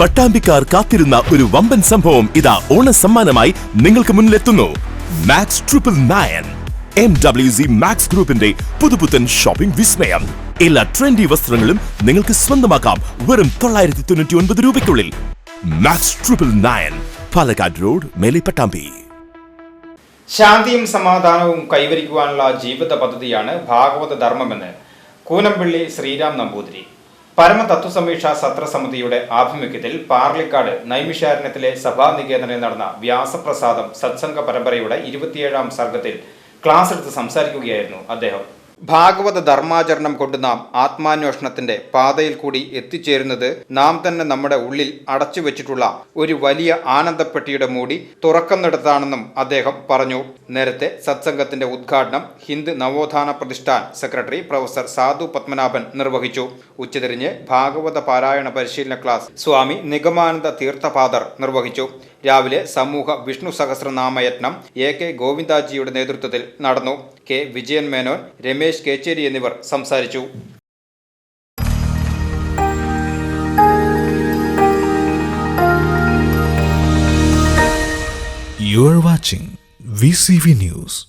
പട്ടാമ്പിക്കാർ കാത്തിരുന്ന ഒരു വമ്പൻ സംഭവം ഇതാ ഓണ സമ്മാനമായി നിങ്ങൾക്ക് മുന്നിലെത്തുന്നു. Max triple nine M W C Max ഗ്രൂപ്പിന്റെ പുതുപുത്തൻ ഷോപ്പിംഗ് വിസ്മയം. എല്ലാ ട്രെൻഡി വസ്ത്രങ്ങളും നിങ്ങൾക്ക് സ്വന്തമാക്കാം വെറും തൊള്ളായിരത്തി തൊണ്ണൂറ്റി ഒൻപത് രൂപയ്ക്കുള്ളിൽ. Max triple nine Palakkad road Mele Pattambi. ശാന്തിയും സമാധാനവും കൈവരിക്കുവാനുള്ള ജീവിത പദ്ധതിയാണ് ഭാഗവത ധർമ്മമെന്ന് കൂനമ്പള്ളി ശ്രീരാം നമ്പൂതിരി. പരമതത്വസമീക്ഷ സത്രസമിതിയുടെ ആഭിമുഖ്യത്തിൽ പാർലിക്കാട് നൈമിഷാരണ്യത്തിലെ സഭാനികേതനിൽ നടന്ന വ്യാസപ്രസാദം സത്സംഗ പരമ്പരയുടെ ഇരുപത്തിയേഴാം സർഗത്തിൽ ക്ലാസ് എടുത്ത് സംസാരിക്കുകയായിരുന്നു അദ്ദേഹം. ഭാഗവത ധർമാചരണം കൊണ്ട് നാം ആത്മാന്വേഷണത്തിന്റെ പാതയിൽ കൂടി എത്തിച്ചേരുന്നത് നാം തന്നെ നമ്മുടെ ഉള്ളിൽ അടച്ചു വെച്ചിട്ടുള്ള ഒരു വലിയ ആനന്ദപ്പെട്ടിയുടെ മൂടി തുറക്കുന്നിടത്താണെന്നും അദ്ദേഹം പറഞ്ഞു. നേരത്തെ സത്സംഗത്തിന്റെ ഉദ്ഘാടനം ഹിന്ദു നവോത്ഥാന പ്രതിഷ്ഠാൻ സെക്രട്ടറി പ്രൊഫസർ സാധു പത്മനാഭൻ നിർവഹിച്ചു. ഉച്ചതിരിഞ്ഞ് ഭാഗവത പാരായണ പരിശീലന ക്ലാസ് സ്വാമി നിഗമാനന്ദ തീർത്ഥപാദർ നിർവഹിച്ചു. രാവിലെ സമൂഹ വിഷ്ണു സഹസ്രനാമയത്നം എ കെ ഗോവിന്ദാജിയുടെ നേതൃത്വത്തിൽ നടന്നു. കെ വിജയൻ മേനോൻ രമേശ് കേച്ചേരി എന്നിവർ സംസാരിച്ചു You are watching VCV News.